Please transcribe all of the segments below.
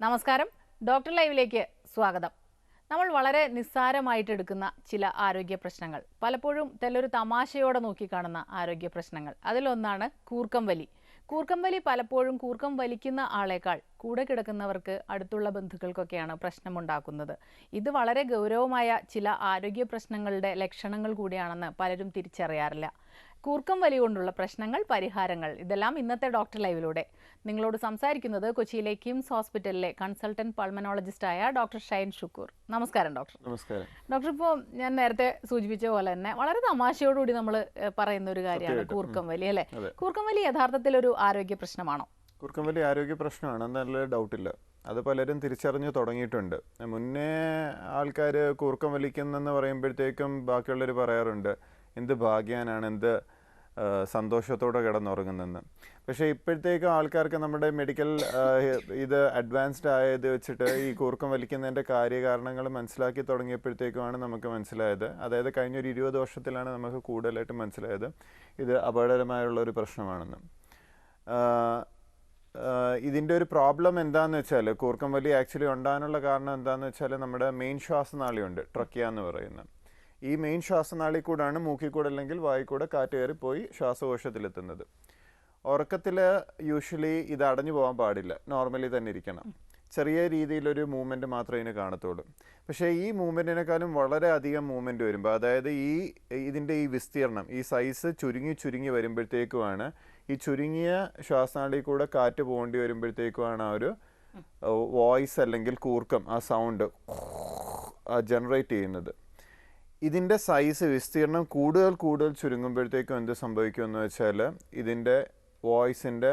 നമസ്കാരം. ഡോക്ടർ ലൈവിലേക്ക് സ്വാഗതം. നമ്മൾ വളരെ നിസ്സാരമായിട്ട് എടുക്കുന്ന ചില ആരോഗ്യ പ്രശ്നങ്ങൾ പലപ്പോഴും തെല്ലൊരു തമാശയോടെ നോക്കിക്കാണുന്ന ആരോഗ്യ പ്രശ്നങ്ങൾ. അതിലൊന്നാണ് കൂർക്കം വലി. കൂർക്കം വലി പലപ്പോഴും കൂർക്കം വലിക്കുന്ന ആളേക്കാൾ കൂടെ കിടക്കുന്നവർക്ക് അടുത്തുള്ള ബന്ധുക്കൾക്കൊക്കെയാണ് പ്രശ്നമുണ്ടാക്കുന്നത്. ഇത് വളരെ ഗൗരവമായ ചില ആരോഗ്യ പ്രശ്നങ്ങളുടെ ലക്ഷണങ്ങൾ കൂടിയാണെന്ന് പലരും തിരിച്ചറിയാറില്ല. കൂർക്കം വലി കൊണ്ടുള്ള പ്രശ്നങ്ങൾ പരിഹാരങ്ങൾ. ഇതെല്ലാം ഇന്നത്തെ ഡോക്ടർ ലൈവിലൂടെ. നിങ്ങളോട് സംസാരിക്കുന്നത് കൊച്ചിയിലെ കിംസ് ഹോസ്പിറ്റലിലെ കൺസൾട്ടന്റ് പൾമനോളജിസ്റ്റായ ഡോക്ടർ ഷൈൻ ഷുക്കൂർ. നമസ്കാരം ഡോക്ടർ. നമസ്കാരം. ഡോക്ടർ ഇപ്പോൾ ഞാൻ നേരത്തെ സൂചിപ്പിച്ച പോലെ തന്നെ വളരെ തമാശയോടുകൂടി നമ്മൾ പറയുന്ന ഒരു കാര്യമാണ്. കൂർക്കം വലി അല്ലേ. കൂർക്കം വലി യഥാർത്ഥത്തിൽ ഒരു ആരോഗ്യ പ്രശ്നമാണോ? കുർക്കം വലിയ ആരോഗ്യ പ്രശ്നമാണ് നല്ല ഡൗട്ടില്ല അത് പലരും തിരിച്ചറിഞ്ഞു തുടങ്ങിയിട്ടുണ്ട്. മുന്നേ ആൾക്കാർ കൂർക്കം വലിക്കുന്നെന്ന് പറയുമ്പോഴത്തേക്കും ബാക്കിയുള്ളവർ പറയാറുണ്ട് എന്ത് ഭാഗ്യാനാണ് എന്ത് സന്തോഷത്തോടെ കിടന്നുറങ്ങുന്നെന്ന്. പക്ഷേ ഇപ്പോഴത്തേക്ക് ആൾക്കാർക്ക് നമ്മുടെ മെഡിക്കൽ ഇത് അഡ്വാൻസ്ഡ് ആയത് വെച്ചിട്ട് ഈ കൂർക്കം വലിക്കുന്നതിന്റെ കാര്യകാരണങ്ങൾ മനസ്സിലാക്കി തുടങ്ങിയപ്പോഴത്തേക്കുമാണ് നമുക്ക് മനസ്സിലായത്. അതായത് കഴിഞ്ഞൊരു ഇരുപത് വർഷത്തിലാണ് നമുക്ക് കൂടുതലായിട്ട് മനസ്സിലായത്. ഇത് അപകടകരമായുള്ള ഒരു പ്രശ്നമാണെന്ന് ഇതിന്റെ ഒരു പ്രോബ്ലം എന്താണെന്ന് വെച്ചാൽ കൂർക്കം വലി ആക്ച്വലി ഉണ്ടാകാനുള്ള കാരണം എന്താണെന്ന് വെച്ചാൽ നമ്മുടെ മെയിൻ ശ്വാസനാളിയുണ്ട് ട്രക്കിയ എന്ന് പറയുന്നത് ഈ മെയിൻ ശ്വാസനാളി കൂടാണ് മൂക്കിൽ കൂടെ അല്ലെങ്കിൽ വായിക്കൂടെ കൂടെ കാറ്റ് കയറി പോയി ശ്വാസകോശത്തിലെത്തുന്നത്. ഉറക്കത്തിൽ യൂഷ്വലി ഇത് അടഞ്ഞു പോകാൻ പാടില്ല. നോർമലി തന്നെ ഇരിക്കണം. ചെറിയ രീതിയിലൊരു മൂവ്മെന്റ് മാത്രമേ ഇതിന് കാണത്തുള്ളൂ. പക്ഷേ ഈ മൂവ്മെന്റിനേക്കാളും വളരെ അധികം മൂവ്മെന്റ് വരുമ്പോൾ അതായത് ഈ ഇതിന്റെ ഈ വിസ്തീർണം ഈ സൈസ് ചുരുങ്ങി ചുരുങ്ങി വരുമ്പോഴത്തേക്കുമാണ് ഈ ചുരുങ്ങിയ ശ്വാസനാളിൽ കൂടെ കാറ്റ് പോകേണ്ടി വരുമ്പോഴത്തേക്കുമാണ് ആ ഒരു വോയിസ് അല്ലെങ്കിൽ കൂർക്കം ആ സൗണ്ട് ജനറേറ്റ് ചെയ്യുന്നത്. ഇതിന്റെ സൈസ് വിസ്തീർണം കൂടുതൽ കൂടുതൽ ചുരുങ്ങുമ്പോഴത്തേക്കും എന്ത് സംഭവിക്കുമെന്ന് വെച്ചാൽ ഇതിന്റെ വോയിസിന്റെ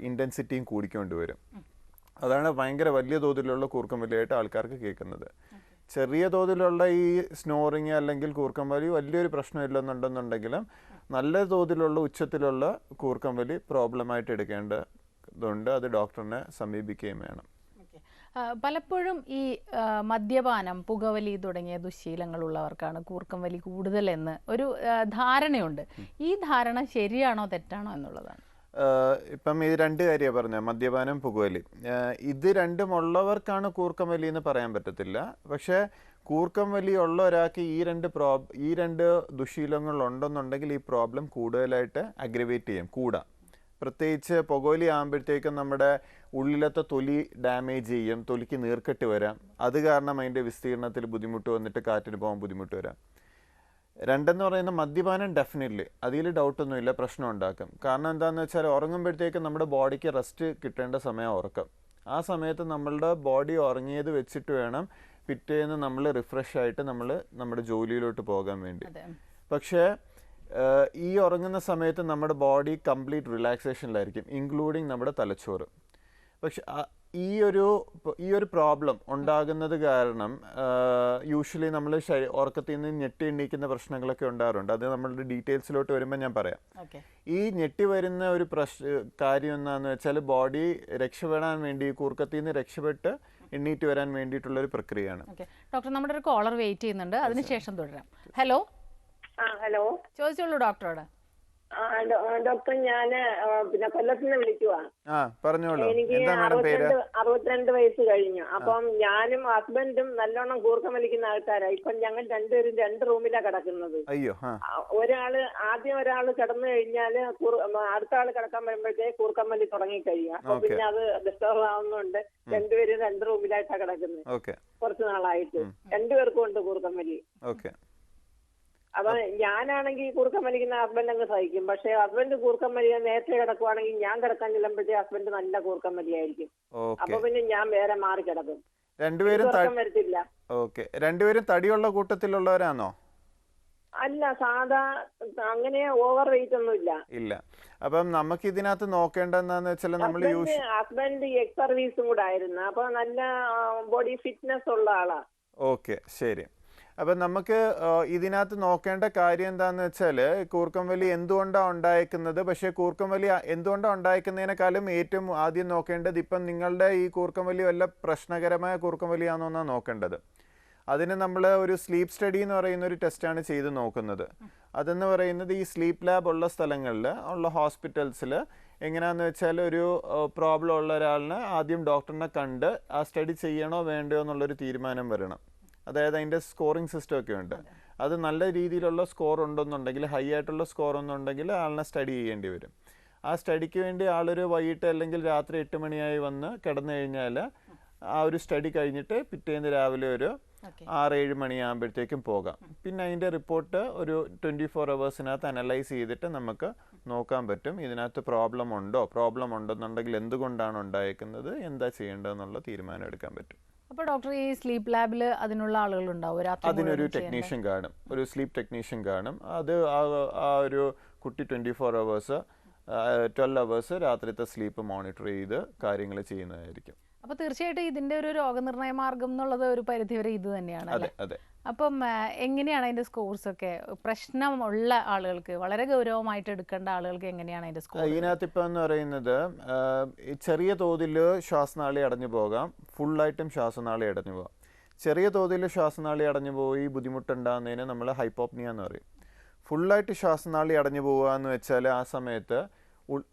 ഇന്റൻസിറ്റിയും കൂടിക്കൊണ്ട് വരും. അതാണ് ഭയങ്കര വലിയ തോതിലുള്ള കൂർക്കം വലിയായിട്ട് ആൾക്കാർക്ക് കേൾക്കുന്നത്. ചെറിയ തോതിലുള്ള ഈ സ്നോറിങ് അല്ലെങ്കിൽ കൂർക്കം വലി വലിയൊരു പ്രശ്നമില്ലെന്നുണ്ടെന്നുണ്ടെങ്കിലും നല്ല തോതിലുള്ള ഉച്ചത്തിലുള്ള കൂർക്കം വലി പ്രോബ്ലമായിട്ട് എടുക്കേണ്ടതുണ്ട്. അത് ഡോക്ടറിനെ സമീപിക്കുകയും വേണം. പലപ്പോഴും ഈ മദ്യപാനം പുകവലി തുടങ്ങിയ ദുശ്ശീലങ്ങളുള്ളവർക്കാണ് കൂർക്കം വലി കൂടുതലെന്ന് ഒരു ധാരണയുണ്ട്. ഈ ധാരണ ശരിയാണോ തെറ്റാണോ എന്നുള്ളതാണ്. ഇപ്പം ഇത് രണ്ട് കാര്യമാണ് പറഞ്ഞത് മദ്യപാനം പുകവലി. ഇത് രണ്ടും ഉള്ളവർക്കാണ് കൂർക്കം വലി എന്ന് പറയാൻ പറ്റത്തില്ല. പക്ഷേ കൂർക്കം വലി ഉള്ള ഒരാൾക്ക് ഈ രണ്ട് പ്രോബ് ഈ രണ്ട് ദുശീലങ്ങൾ ഉണ്ടെന്നുണ്ടെങ്കിൽ ഈ പ്രോബ്ലം കൂടുതലായിട്ട് അഗ്രവേറ്റ് ചെയ്യും കൂടാം. പ്രത്യേകിച്ച് പുകവലി ആകുമ്പോഴത്തേക്കും നമ്മുടെ ഉള്ളിലത്തെ തൊലി ഡാമേജ് ചെയ്യും തൊലിക്ക് നീർക്കെട്ട് വരാം. അത് കാരണം അതിന്റെ വിസ്തീർണത്തിൽ ബുദ്ധിമുട്ട് വന്നിട്ട് കാറ്റിന് പോകാൻ ബുദ്ധിമുട്ട് വരാം. രണ്ടെന്ന് പറയുന്ന മദ്യപാനം ഡെഫിനറ്റ്ലി അതിൽ ഡൗട്ടൊന്നുമില്ല പ്രശ്നം ഉണ്ടാക്കും. കാരണം എന്താണെന്ന് വെച്ചാൽ ഉറങ്ങുമ്പോഴത്തേക്കും നമ്മുടെ ബോഡിക്ക് റെസ്റ്റ് കിട്ടേണ്ട സമയം ഉറക്കം. ആ സമയത്ത് നമ്മളുടെ ബോഡി ഉറങ്ങിയത് വെച്ചിട്ട് വേണം പിറ്റേന്ന് നമ്മൾ റിഫ്രഷ് ആയിട്ട് നമ്മൾ നമ്മുടെ ജോലിയിലോട്ട് പോകാൻ വേണ്ടി. പക്ഷേ ഈ ഉറങ്ങുന്ന സമയത്ത് നമ്മുടെ ബോഡി കംപ്ലീറ്റ് റിലാക്സേഷനിലായിരിക്കും ഇൻക്ലൂഡിങ് നമ്മുടെ തലച്ചോറ്. പക്ഷെ ഈ ഒരു ഈ ഒരു പ്രോബ്ലം ഉണ്ടാകുന്നത് കാരണം യൂഷ്വലി നമ്മൾ ഉറക്കത്തിൽ നിന്ന് ഞെട്ടി എണ്ണീക്കുന്ന പ്രശ്നങ്ങളൊക്കെ ഉണ്ടാകാറുണ്ട് അത് നമ്മളുടെ ഡീറ്റെയിൽസിലോട്ട് വരുമ്പോൾ ഞാൻ പറയാം. ഓക്കെ. ഈ ഞെട്ടി വരുന്ന ഒരു പ്രശ് കാര്യം എന്താണെന്ന് വെച്ചാൽ ബോഡി രക്ഷപ്പെടാൻ വേണ്ടി കൂർക്കത്തിൽ നിന്ന് രക്ഷപ്പെട്ട് എണ്ണീറ്റ് വരാൻ വേണ്ടിയിട്ടുള്ള ഒരു പ്രക്രിയയാണ്. ഓക്കെ. ഡോക്ടർ നമ്മുടെ ഒരു കോളർ വെയിറ്റ് ചെയ്യുന്നുണ്ട്. അതിനുശേഷം തുടരാം. ഹലോ? ആ ഹലോ? ചോദിച്ചോളൂ ഡോക്ടറോട്. ഡോക്ടർ ഞാൻ ആ, പിന്നെ കൊല്ലത്ത് നിന്ന് വിളിക്കുവാ പറഞ്ഞോളൂ. എനിക്ക് അറുപത്തിരണ്ട് അറുപത്തിരണ്ട് വയസ്സ് കഴിഞ്ഞു. അപ്പം ഞാനും ഹസ്ബൻഡും നല്ലോണം കൂർക്കം വലിക്കുന്ന ആൾക്കാരാ. ഇപ്പം ഞങ്ങൾ രണ്ടുപേരും രണ്ട് റൂമിലാ കിടക്കുന്നത്. അയ്യോ ഒരാൾ ആദ്യം ഒരാൾ കിടന്നു കഴിഞ്ഞാൽ അടുത്ത ആൾ കിടക്കാൻ വരുമ്പോഴത്തേക്ക് കൂർക്കം വലി തുടങ്ങി കഴിയും അപ്പൊ പിന്നെ അത് ഡിസ്റ്റർബ് ആവുന്നുണ്ട് രണ്ടുപേരും രണ്ട് റൂമിലായിട്ടാ കിടക്കുന്നത്. കുറച്ചു നാളായിട്ട്. രണ്ടുപേർക്കും ഉണ്ട് കൂർക്കം വലി. അപ്പൊ ഞാനാണെങ്കിൽ കൂർക്കം വലിക്കുന്ന ഹസ്ബൻഡ് അങ്ങ് സഹിക്കും. പക്ഷെ ഹസ്ബൻഡ് കൂർക്കം വലിയ നേരത്തെ കിടക്കുവാണെങ്കിൽ ഞാൻ കിടക്കാൻ ചെല്ലുമ്പോഴത്തെ ഹസ്ബൻഡ് നല്ല കൂർക്കം വലിയായിരിക്കും. അപ്പൊ പിന്നെ ഞാൻ വേറെ മാറി കിടക്കും. രണ്ടുപേരും വരത്തില്ല. ഓക്കെ രണ്ടുപേരും തടിയുള്ള കൂട്ടത്തിലുള്ളവരാണോ അല്ല സാധാ അങ്ങനെ ഓവർ വെയിറ്റ് ഒന്നും ഇല്ല. ഇല്ല. അപ്പം നമുക്ക് ഇതിനകത്ത് നോക്കേണ്ടതെന്ന് വെച്ചാൽ നമ്മൾ യൂസ് ഹസ്ബൻഡ് ഹസ്ബൻഡ് എക്സ് സർവീസും കൂടെ ആയിരുന്നു. അപ്പൊ നല്ല ബോഡി ഫിറ്റ്നസ് ഉള്ള ആളാ. ഓക്കെ ശരി. അപ്പം നമുക്ക് ഇതിനകത്ത് നോക്കേണ്ട കാര്യം എന്താണെന്ന് വെച്ചാൽ കൂർക്കം വലി എന്തുകൊണ്ടാണ് ഉണ്ടായേക്കുന്നത്? പക്ഷേ കൂർക്കം വലി എന്തുകൊണ്ടാണ് ഉണ്ടായേക്കുന്നതിനേക്കാളും ഏറ്റവും ആദ്യം നോക്കേണ്ടത് ഇപ്പം നിങ്ങളുടെ ഈ കൂർക്കം വലി വല്ല പ്രശ്നകരമായ കൂർക്കം വലിയാണോ എന്നാണ് നോക്കേണ്ടത്. അതിന് നമ്മൾ ഒരു സ്ലീപ്പ് സ്റ്റഡി എന്ന് പറയുന്ന ഒരു ടെസ്റ്റാണ് ചെയ്ത് നോക്കുന്നത്. അതെന്ന് പറയുന്നത് ഈ സ്ലീപ്പ് ലാബ് ഉള്ള സ്ഥലങ്ങളിൽ ഉള്ള ഹോസ്പിറ്റൽസിൽ എങ്ങനെയാണെന്ന് വെച്ചാൽ ഒരു പ്രോബ്ലം ഉള്ള ഒരാളിന് ആദ്യം ഡോക്ടറിനെ കണ്ട് ആ സ്റ്റഡി ചെയ്യണോ വേണ്ടയോ എന്നുള്ളൊരു തീരുമാനം വരണം. അതായത് അതിന്റെ സ്കോറിംഗ് സിസ്റ്റം ഒക്കെ ഉണ്ട്. അത്. നല്ല രീതിയിലുള്ള സ്കോർ ഉണ്ടെന്നുണ്ടെങ്കിൽ ഹൈ ആയിട്ടുള്ള സ്കോർ ഒന്നുണ്ടെങ്കിൽ ആളിനെ സ്റ്റഡി ചെയ്യേണ്ടി വരും. ആ സ്റ്റഡിക്ക് വേണ്ടി ആളൊരു വൈകിട്ട് അല്ലെങ്കിൽ രാത്രി എട്ട് മണിയായി വന്ന് കിടന്നു കഴിഞ്ഞാൽ ആ ഒരു സ്റ്റഡി കഴിഞ്ഞിട്ട് പിറ്റേന്ന് രാവിലെ ഒരു ആറ് ഏഴ് മണിയാകുമ്പോഴത്തേക്കും പോകാം. പിന്നെ അതിന്റെ റിപ്പോർട്ട് ഒരു ട്വന്റി ഫോർ അവേഴ്സിനകത്ത് അനലൈസ് ചെയ്തിട്ട് നമുക്ക് നോക്കാൻ പറ്റും. ഇതിനകത്ത് പ്രോബ്ലം ഉണ്ടോ? പ്രോബ്ലം ഉണ്ടെന്നുണ്ടെങ്കിൽ എന്തുകൊണ്ടാണ് ഉണ്ടായേക്കുന്നത്? എന്താ ചെയ്യേണ്ടതെന്നുള്ള തീരുമാനം എടുക്കാൻ പറ്റും. അപ്പോൾ ഡോക്ടർ ഈ സ്ലീപ്പ് ലാബിൽ അതിനുള്ള ആളുകൾ ഉണ്ടാവും രാത്രി അതിനൊരു ടെക്നീഷ്യൻ കാണും. ഒരു സ്ലീപ്പ് ടെക്നീഷ്യൻ കാണും. അത് ആ- ആ ഒരു കുട്ടി twenty four hours twelve hours രാത്രിത്തെ സ്ലീപ്പ് മോണിറ്റർ ചെയ്ത് കാര്യങ്ങൾ ചെയ്യുന്നതായിരിക്കും. അപ്പോൾ തീർച്ചയായിട്ടും ഇതിന്റെ ഒരു രോഗനിർണയ മാർഗം എന്നുള്ളത് ഒരു പരിധിവരെ ഇത് തന്നെയാണ് അതെ അപ്പം എങ്ങനെയാണ് അതിന്റെ സ്കോർസ് ഒക്കെ? പ്രശ്നമുള്ള ആളുകൾക്ക് വളരെ ഗൗരവമായിട്ട് എടുക്കേണ്ട ആളുകൾക്ക് എങ്ങനെയാണ് അതിന്റെ സ്കോർ ഇതിനകത്ത് ഇപ്പം എന്ന് പറയുന്നത് ചെറിയ തോതിൽ ശ്വാസനാളി അടഞ്ഞു പോകാം ഫുള്ളായിട്ടും ശ്വാസനാളി അടഞ്ഞു പോകാം. ചെറിയ തോതിൽ ശ്വാസനാളി അടഞ്ഞു പോയി ബുദ്ധിമുട്ടുണ്ടാകുന്നതിന് നമ്മൾ ഹൈപ്പോപ്നിയ എന്ന് പറയും. ഫുള്ളായിട്ട് ശ്വാസനാളി അടഞ്ഞു പോവുക എന്ന് വെച്ചാൽ ആ സമയത്ത്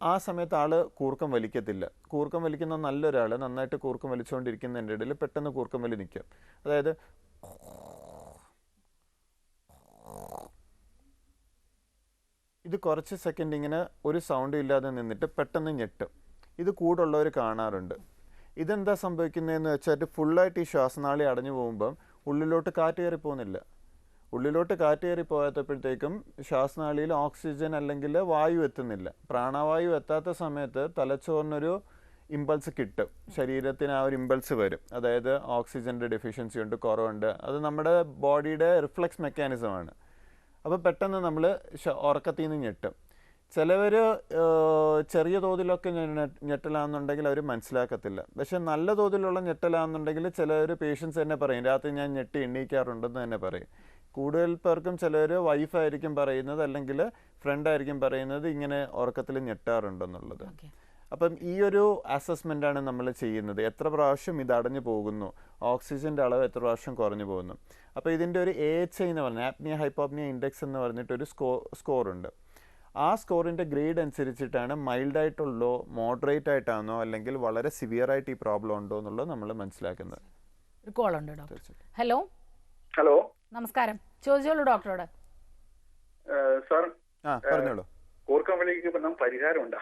ആ സമയത്ത് ആൾ കൂർക്കം വലിക്കത്തില്ല. കൂർക്കം വലിക്കുന്ന നല്ലൊരാൾ നന്നായിട്ട് കൂർക്കം വലിച്ചുകൊണ്ടിരിക്കുന്നതിന്റെ ഇടയിൽ പെട്ടെന്ന് കൂർക്കം വലി നിൽക്കും അതായത് ഇത് കുറച്ച് സെക്കൻഡ് ഇങ്ങനെ ഒരു സൗണ്ട് ഇല്ലാതെ നിന്നിട്ട് പെട്ടെന്ന് ഞെട്ടും. ഇത് കൂടുള്ളവർ കാണാറുണ്ട്. ഇതെന്താ സംഭവിക്കുന്നതെന്ന് വെച്ചാൽ ഫുള്ളായിട്ട് ഈ ശ്വാസനാളി അടഞ്ഞു പോകുമ്പം ഉള്ളിലോട്ട് കാറ്റ് കയറി പോകുന്നില്ല ഉള്ളിലോട്ട് കാറ്റ് കയറി പോയപ്പോഴത്തേക്കും ശ്വാസനാളിയിൽ ഓക്സിജൻ അല്ലെങ്കിൽ വായു എത്തുന്നില്ല. പ്രാണവായു എത്താത്ത സമയത്ത് തലച്ചോറിനൊരു ഇമ്പൾസ് കിട്ടും. ശരീരത്തിന് ആ ഒരു ഇമ്പൾസ് വരും. അതായത് ഓക്സിജന്റെ ഡെഫിഷ്യൻസി ഉണ്ട് കുറവുണ്ട്. അത് നമ്മുടെ ബോഡിയുടെ റിഫ്ലക്സ് മെക്കാനിസമാണ് അപ്പോൾ പെട്ടെന്ന് നമ്മൾ ഉറക്കത്തിൽ നിന്ന് ഞെട്ടും. ചിലവർ ചെറിയ തോതിലൊക്കെ ഞെട്ടലാണെന്നുണ്ടെങ്കിൽ അവർ മനസ്സിലാക്കത്തില്ല. പക്ഷെ നല്ല തോതിലുള്ള ഞെട്ടലാണെന്നുണ്ടെങ്കിൽ ചിലവർ പേഷ്യൻസ് തന്നെ പറയും രാത്രി ഞാൻ ഞെട്ടി എണ്ണീക്കാറുണ്ടെന്ന് തന്നെ പറയും. കൂടുതൽ പേർക്കും ചിലർ വൈഫായിരിക്കും പറയുന്നത് അല്ലെങ്കിൽ ഫ്രണ്ട് ആയിരിക്കും പറയുന്നത് ഇങ്ങനെ ഉറക്കത്തിൽ ഞെട്ടാറുണ്ടെന്നുള്ളത്. അപ്പം ഈ ഒരു അസസ്മെന്റ് ആണ് നമ്മൾ ചെയ്യുന്നത്. എത്ര പ്രാവശ്യം ഇത് അടഞ്ഞു പോകുന്നു? ഓക്സിജന്റെ അളവ് എത്ര പ്രാവശ്യം കുറഞ്ഞു പോകുന്നു? അപ്പോൾ ഇതിന്റെ ഒരു എ എച്ച് ഐ എന്ന് പറഞ്ഞാൽ ആപ്നിയ ഹൈപ്പോപ്നിയ ഇൻഡെക്സ് എന്ന് പറഞ്ഞിട്ട് ഒരു സ്കോ സ്കോറുണ്ട് ആ സ്കോറിന്റെ ഗ്രേഡ് അനുസരിച്ചിട്ടാണ് മൈൽഡ് ആയിട്ടുള്ളോ മോഡറേറ്റ് ആയിട്ടാണോ അല്ലെങ്കിൽ വളരെ സിവിയർ ആയിട്ട് ഈ പ്രോബ്ലം ഉണ്ടോ എന്നുള്ളത് നമ്മൾ മനസ്സിലാക്കുന്നത്. കോൾ ഉണ്ട് ഡോക്ടർ ഹലോ ഹലോ നമസ്കാരം. ചോദിച്ചോളൂ ഡോക്ടറോട്. സാർ ആ പറഞ്ഞോളൂ. കൂർക്കം വിളിക്ക് ഇപ്പം പരിഹാരമുണ്ടോ.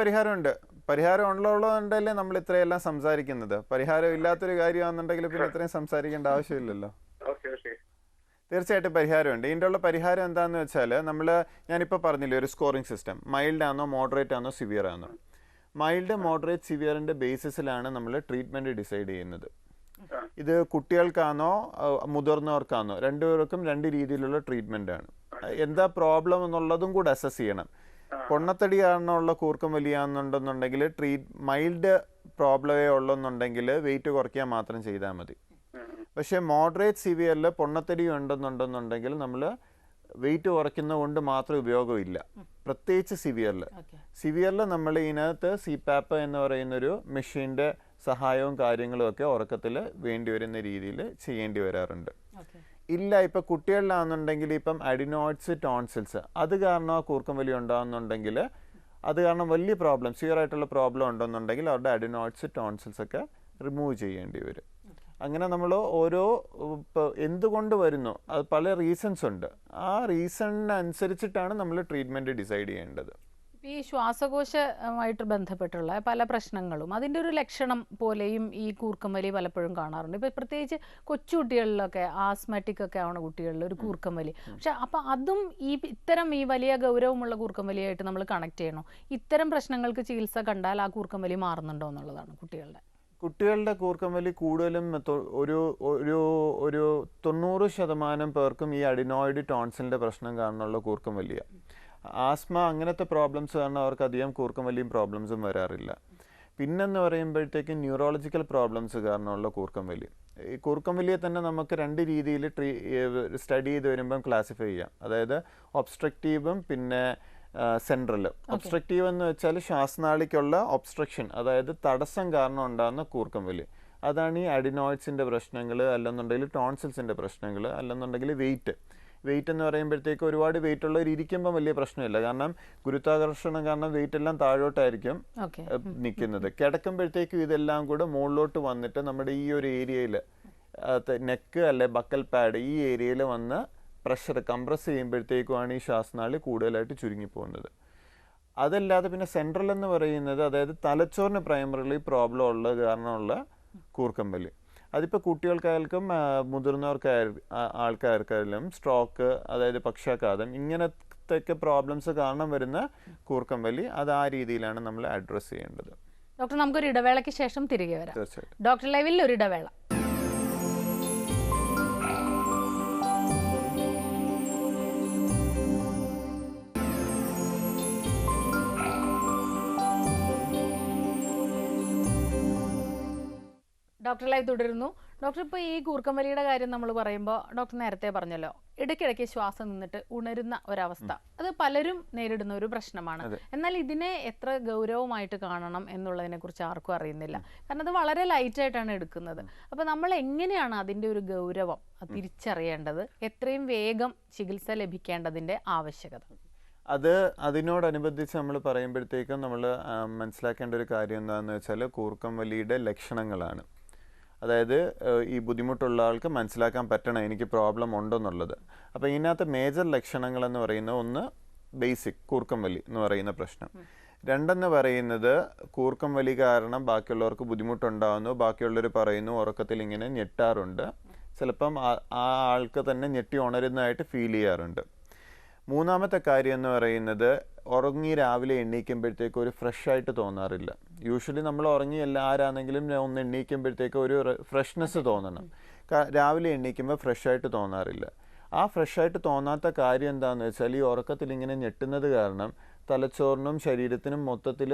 പരിഹാരമുണ്ട്. പരിഹാരം ഉള്ളതുകൊണ്ടല്ലേ നമ്മൾ ഇത്രയെല്ലാം സംസാരിക്കുന്നത്. പരിഹാരം ഇല്ലാത്തൊരു കാര്യമാണെന്നുണ്ടെങ്കിൽ പിന്നെ ഇത്രയും സംസാരിക്കേണ്ട ആവശ്യമില്ലല്ലോ. Okay okay. തീർച്ചയായിട്ടും പരിഹാരമുണ്ട്. ഇതിന്റെ ഉള്ള പരിഹാരം എന്താണെന്ന് വെച്ചാൽ നമ്മൾ ഞാനിപ്പോൾ പറഞ്ഞില്ലേ ഒരു സ്കോറിംഗ് സിസ്റ്റം മൈൽഡ് ആണോ മോഡറേറ്റ് ആണോ സിവിയർ ആണോ. മൈൽഡ് മോഡറേറ്റ് സിവിയറിന്റെ ബേസിസിലാണ് നമ്മൾ ട്രീറ്റ്മെന്റ് ഡിസൈഡ് ചെയ്യുന്നത്. ഇത് കുട്ടികൾക്കാണോ മുതിർന്നവർക്കാണോ? രണ്ടുപേർക്കും രണ്ട് രീതിയിലുള്ള ട്രീറ്റ്മെന്റ് ആണ്. എന്താ പ്രോബ്ലം എന്നുള്ളതും കൂടെ അസസ് ചെയ്യണം. പൊണ്ണത്തടി കാരണമുള്ള കൂർക്കം വലിയാന്നുണ്ടെന്നുണ്ടെങ്കിൽ ട്രീറ്റ് മൈൽഡ് പ്രോബ്ലമേ ഉള്ളെന്നുണ്ടെങ്കിൽ വെയിറ്റ് കുറയ്ക്കാൻ മാത്രം ചെയ്താൽ മതി. പക്ഷേ മോഡറേറ്റ് സിവിയറിൽ പൊണ്ണത്തടി ഉണ്ടെന്നുണ്ടെന്നുണ്ടെങ്കിൽ നമ്മൾ വെയിറ്റ് കുറയ്ക്കുന്ന കൊണ്ട് മാത്രം ഉപയോഗമില്ല പ്രത്യേകിച്ച് സിവിയറിൽ സിവിയറിൽ നമ്മൾ ഇതിനകത്ത് സി പാപ്പ് എന്ന് പറയുന്നൊരു മെഷീന്റെ സഹായവും കാര്യങ്ങളും ഒക്കെ ഉറക്കത്തിൽ വേണ്ടി വരുന്ന രീതിയിൽ ചെയ്യേണ്ടി വരാറുണ്ട്. ഇല്ല ഇപ്പം കുട്ടികളിലാണെന്നുണ്ടെങ്കിൽ ഇപ്പം അഡിനോയിഡ്സ് ടോൺസിൽസ് അത് കാരണം ആ കൂർക്കം വലി ഉണ്ടാകുന്നുണ്ടെങ്കിൽ അത് കാരണം വലിയ പ്രോബ്ലം സിയർ ആയിട്ടുള്ള പ്രോബ്ലം ഉണ്ടെന്നുണ്ടെങ്കിൽ അവരുടെ അഡിനോയിഡ്സ് ടോൺസിൽസ് ഒക്കെ റിമൂവ് ചെയ്യേണ്ടി വരും. അങ്ങനെ നമ്മൾ ഓരോ ഇപ്പോൾ എന്തുകൊണ്ട് വരുന്നു അത് പല റീസൺസ് ഉണ്ട്. ആ റീസണിനനുസരിച്ചിട്ടാണ് നമ്മൾ ട്രീറ്റ്മെന്റ് ഡിസൈഡ് ചെയ്യേണ്ടത്. ഈ ശ്വാസകോശമായിട്ട് ബന്ധപ്പെട്ടുള്ള പല പ്രശ്നങ്ങളും അതിന്റെ ഒരു ലക്ഷണം പോലെയും ഈ കൂർക്കമ്മലി പലപ്പോഴും കാണാറുണ്ട്. ഇപ്പം പ്രത്യേകിച്ച് കൊച്ചുകുട്ടികളിലൊക്കെ ആസ്മാറ്റിക് ഒക്കെ ആവണ കുട്ടികളിൽ ഒരു കൂർക്കമ്മലി പക്ഷെ അപ്പം അതും ഈ ഇത്തരം ഈ വലിയ ഗൗരവമുള്ള കൂർക്കമ്മലിയായിട്ട് നമ്മൾ കണക്ട് ചെയ്യണോ? ഇത്തരം പ്രശ്നങ്ങൾക്ക് ചികിത്സ കണ്ടാൽ ആ കൂർക്കമ്മലി മാറുന്നുണ്ടോ എന്നുള്ളതാണ് കുട്ടികളുടെ കുട്ടികളുടെ കൂർക്കമ്മലി കൂടുതലും ഒരു ഒരു ഒരു തൊണ്ണൂറ് ശതമാനം പേർക്കും ഈ അഡിനോയിഡ് ടോൺസിലിന്റെ പ്രശ്നം കാരണമുള്ള കൂർക്കമ്പലിയ ആസ്മ അങ്ങനത്തെ പ്രോബ്ലംസ് കാരണം അവർക്ക് അധികം കൂർക്കം വലിയും പ്രോബ്ലംസും വരാറില്ല. പിന്നെന്ന് പറയുമ്പോഴത്തേക്ക് ന്യൂറോളജിക്കൽ പ്രോബ്ലംസ് കാരണമുള്ള കൂർക്കം വലി. ഈ കൂർക്കം വലിയെ തന്നെ നമുക്ക് രണ്ട് രീതിയിൽ ട്രീ സ്റ്റഡി ചെയ്ത് വരുമ്പം ക്ലാസിഫൈ ചെയ്യാം. അതായത് ഒബ്സ്ട്രക്റ്റീവും പിന്നെ സെൻട്രൽ ഒബ്സ്ട്രക്റ്റീവ് എന്ന് വെച്ചാൽ ശ്വാസനാളിക്കുള്ള ഒബ്സ്ട്രക്ഷൻ അതായത് തടസ്സം കാരണം ഉണ്ടാകുന്ന കൂർക്കം വലി. അതാണ് ഈ അഡിനോയിഡ്സിന്റെ പ്രശ്നങ്ങൾ അല്ലെന്നുണ്ടെങ്കിൽ ടോൺസിൽസിന്റെ പ്രശ്നങ്ങൾ അല്ലെന്നുണ്ടെങ്കിൽ വെയിറ്റ് വെയിറ്റ് എന്ന് പറയുമ്പോഴത്തേക്ക് ഒരുപാട് വെയിറ്റ് ഉള്ളവർ ഇരിക്കുമ്പോൾ വലിയ പ്രശ്നമില്ല. കാരണം ഗുരുത്വാകർഷണം കാരണം വെയിറ്റ് എല്ലാം താഴോട്ടായിരിക്കും നിൽക്കുന്നത് കിടക്കുമ്പോഴത്തേക്കും ഇതെല്ലാം കൂടെ മുകളിലോട്ട് വന്നിട്ട് നമ്മുടെ ഈ ഒരു ഏരിയയിൽ നെക്ക് അല്ലെ ബക്കൽ പാഡ് ഈ ഏരിയയിൽ വന്ന് പ്രഷർ കംപ്രസ് ചെയ്യുമ്പോഴത്തേക്കുമാണ് ഈ ശ്വാസനാളി കൂടുതലായിട്ട് ചുരുങ്ങി പോകുന്നത് അതല്ലാതെ പിന്നെ സെൻട്രൽ എന്ന് പറയുന്നത് അതായത് തലച്ചോറിന് പ്രൈമറിലി പ്രോബ്ലം ഉള്ളത് കാരണമുള്ള കൂർക്കം വലി അതിപ്പോൾ കുട്ടികൾക്കായാലും മുതിർന്നവർക്ക് ആൾക്കാർക്കായാലും സ്ട്രോക്ക് അതായത് പക്ഷാഘാതം ഇങ്ങനത്തെ പ്രോബ്ലംസ് കാരണം വരുന്ന കൂർക്കം വലി അത് ആ രീതിയിലാണ് നമ്മൾ അഡ്രസ്സ് ചെയ്യേണ്ടത്. ഡോക്ടർ നമുക്കൊരു ഇടവേളയ്ക്ക് ശേഷം തിരികെ വരാം. ഡോക്ടർ ലൈവിൽ ഒരു ഇടവേള. ഡോക്ടർ ലൈവ് തുടരുന്നു. ഡോക്ടർ ഇപ്പോൾ ഈ കൂർക്കമ്പലിയുടെ കാര്യം നമ്മൾ പറയുമ്പോൾ ഡോക്ടർ നേരത്തെ പറഞ്ഞല്ലോ ഇടയ്ക്കിടയ്ക്ക് ശ്വാസം നിന്നിട്ട് ഉണരുന്ന ഒരവസ്ഥ. അത് പലരും നേരിടുന്ന ഒരു പ്രശ്നമാണ്. എന്നാൽ ഇതിനെ എത്ര ഗൗരവമായിട്ട് കാണണം എന്നുള്ളതിനെ കുറിച്ച് ആർക്കും അറിയുന്നില്ല. കാരണം അത് വളരെ ലൈറ്റായിട്ടാണ് എടുക്കുന്നത്. അപ്പോൾ നമ്മൾ എങ്ങനെയാണ് അതിന്റെ ഒരു ഗൗരവം തിരിച്ചറിയേണ്ടത്? എത്രയും വേഗം ചികിത്സ ലഭിക്കേണ്ടതിന്റെ ആവശ്യകത. അത് അതിനോടനുബന്ധിച്ച് നമ്മൾ പറയുമ്പോഴത്തേക്കും നമ്മൾ മനസ്സിലാക്കേണ്ട ഒരു കാര്യം എന്താണെന്ന് വെച്ചാൽ കൂർക്കം വലിയുടെ ലക്ഷണങ്ങളാണ്. അതായത് ഈ ബുദ്ധിമുട്ടുള്ള ആൾക്ക് മനസ്സിലാക്കാൻ പറ്റണം എനിക്ക് പ്രോബ്ലം ഉണ്ടെന്നുള്ളത്. അപ്പോൾ ഇതിനകത്ത് മേജർ ലക്ഷണങ്ങൾ എന്ന് പറയുന്നത് ഒന്ന് ബേസിക് കൂർക്കം വലി എന്ന് പറയുന്ന പ്രശ്നം. രണ്ടെന്ന് പറയുന്നത് കൂർക്കം വലി കാരണം ബാക്കിയുള്ളവർക്ക് ബുദ്ധിമുട്ടുണ്ടാകുന്നു ബാക്കിയുള്ളവർ പറയുന്നു ഉറക്കത്തിൽ ഇങ്ങനെ ഞെട്ടാറുണ്ട്. ചിലപ്പം ആ- ആ ആൾക്ക് തന്നെ ഞെട്ടി ഉണരുന്നതായിട്ട് ഫീൽ ചെയ്യാറുണ്ട്. മൂന്നാമത്തെ കാര്യം എന്ന് പറയുന്നത് ഉറങ്ങി രാവിലെ എണ്ണീക്കുമ്പോഴത്തേക്ക് ഒരു ഫ്രഷ് ആയിട്ട് തോന്നാറില്ല. യൂഷ്വലി നമ്മൾ ഉറങ്ങി എല്ലാ ആരാണെങ്കിലും ഒന്ന് എണ്ണീക്കുമ്പോഴത്തേക്ക് ഒരു ഫ്രഷ്നെസ് തോന്നണം. രാവിലെ എണ്ണീക്കുമ്പോൾ ഫ്രഷ് ആയിട്ട് തോന്നാറില്ല. ആ ഫ്രഷ് ആയിട്ട് തോന്നാത്ത കാര്യം എന്താണെന്ന് വെച്ചാൽ ഈ ഉറക്കത്തിൽ ഇങ്ങനെ ഞെട്ടുന്നത് കാരണം തലച്ചോറിനും ശരീരത്തിനും മൊത്തത്തിൽ